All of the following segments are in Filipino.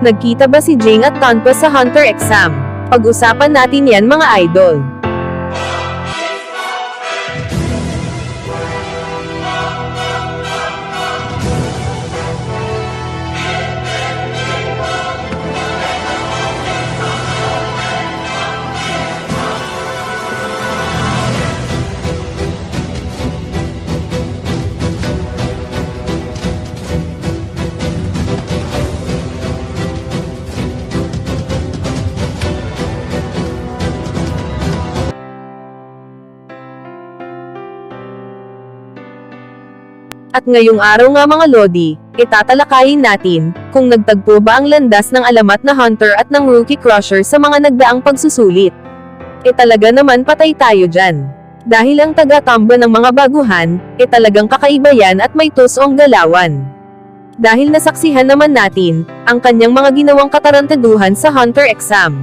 Nagkita ba si Jing at Tonpa sa Hunter exam? Pag-usapan natin yan mga idol. At ngayong araw nga mga Lodi, itatalakayin natin, kung nagtagpo ba ang landas ng alamat na Hunter at ng Rookie Crusher sa mga nagdaang pagsusulit. E talaga naman patay tayo dyan. Dahil ang taga-tamba ng mga baguhan, e talagang kakaiba yan at may tusong galawan. Dahil nasaksihan naman natin, ang kanyang mga ginawang katarantaduhan sa Hunter exam.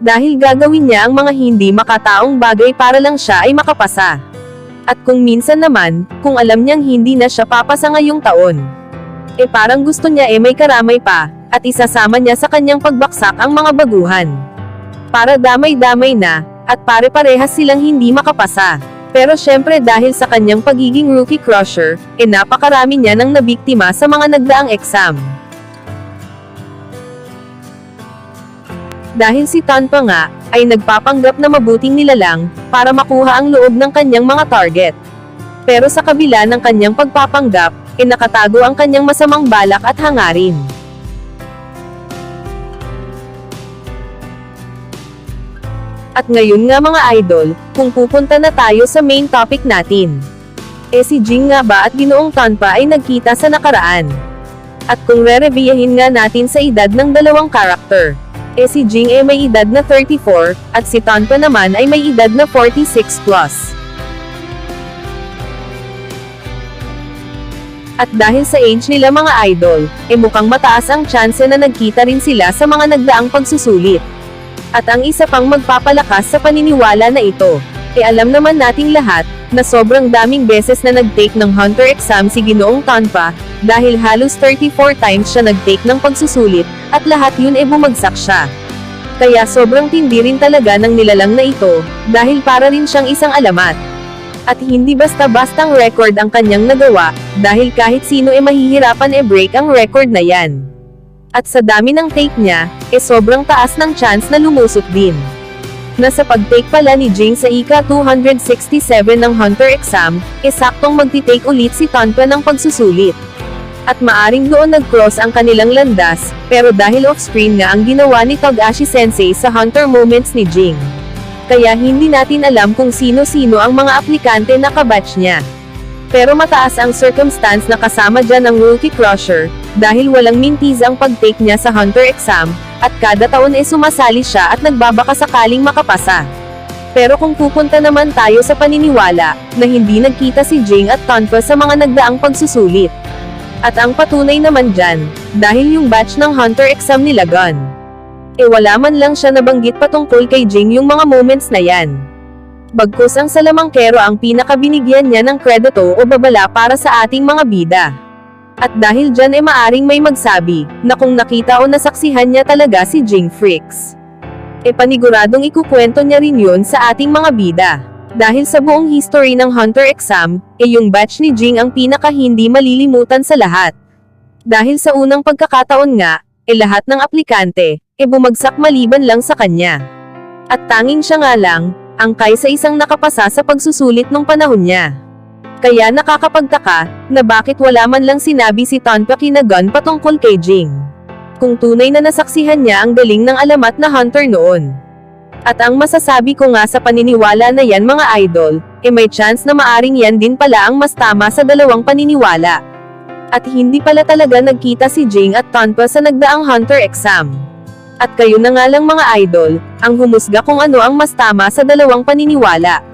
Dahil gagawin niya ang mga hindi makataong bagay para lang siya ay makapasa. At kung minsan naman, kung alam niyang hindi na siya papasa ngayong taon. E parang gusto niya e may karamay pa, at isasama niya sa kanyang pagbaksak ang mga baguhan. Para damay-damay na, at pare-parehas silang hindi makapasa. Pero syempre dahil sa kanyang pagiging rookie crusher, e napakarami niya nang nabiktima sa mga nagdaang exam. Dahil si Tanpa nga, ay nagpapanggap na mabuting nilalang, para makuha ang loob ng kanyang mga target. Pero sa kabila ng kanyang pagpapanggap, e nakatago ang kanyang masamang balak at hangarin. At ngayon nga mga idol, kung pupunta na tayo sa main topic natin. E si Jing nga ba at ginoong Tanpa ay nagkita sa nakaraan. At kung re-reviewin nga natin sa edad ng dalawang karakter, e si Jing ay may edad na 34, at si Tanpa naman ay may edad na 46 plus. At dahil sa age nila mga idol, e mukhang mataas ang chance na nagkita rin sila sa mga nagdaang pagsusulit. At ang isa pang magpapalakas sa paniniwala na ito, e alam naman nating lahat, na sobrang daming beses na nag-take ng Hunter exam si Ginoong Tanpa, dahil halos 34 times siya nag-take ng pagsusulit, at lahat yun e bumagsak siya. Kaya sobrang tindi rin talaga ng nilalang na ito, dahil para rin siyang isang alamat. At hindi basta-bastang record ang kanyang nagawa, dahil kahit sino e mahihirapan e break ang record na yan. At sa dami ng take niya, e sobrang taas ng chance na lumusot din. Nasa pag-take pala ni Jing sa ika 267 ng Hunter exam, e saktong magti-take ulit si Tanpa ng pagsusulit. At maaring doon nag-cross ang kanilang landas, pero dahil off-screen nga ang ginawa ni Togashi Sensei sa Hunter moments ni Jing. Kaya hindi natin alam kung sino-sino ang mga aplikante na kabatch niya. Pero mataas ang circumstance na kasama dyan ng Rookie Crusher, dahil walang mintiz ang pag-take niya sa Hunter exam, at kada taon ay sumasali siya at nagbabaka sakaling makapasa. Pero kung pupunta naman tayo sa paniniwala, na hindi nagkita si Jing at Tonpa sa mga nagdaang pagsusulit. At ang patunay naman dyan, dahil yung batch ng Hunter exam nila Gun. E wala man lang siya nabanggit patungkol kay Jing yung mga moments na yan. Bagkus ang salamangkero ang pinakabinigyan niya ng kredito o babala para sa ating mga bida. At dahil dyan e maaring may magsabi, na kung nakita o nasaksihan niya talaga si Jing Freaks. E paniguradong ikukwento niya rin yun sa ating mga bida. Dahil sa buong history ng Hunter exam, e yung batch ni Jing ang pinaka hindi malilimutan sa lahat. Dahil sa unang pagkakataon nga, e lahat ng aplikante, e bumagsak maliban lang sa kanya. At tanging siya nga lang, ang kaysa isang nakapasa sa pagsusulit nung panahon niya. Kaya nakakapagtaka, na bakit wala man lang sinabi si Tonpa Kinagon patungkol kay Jing. Kung tunay na nasaksihan niya ang galing ng alamat na hunter noon. At ang masasabi ko nga sa paniniwala na yan mga idol, e may chance na maaring yan din pala ang mas tama sa dalawang paniniwala. At hindi pala talaga nagkita si Jing at Tonpa sa nagdaang hunter exam. At kayo na nga lang mga idol, ang humusga kung ano ang mas tama sa dalawang paniniwala.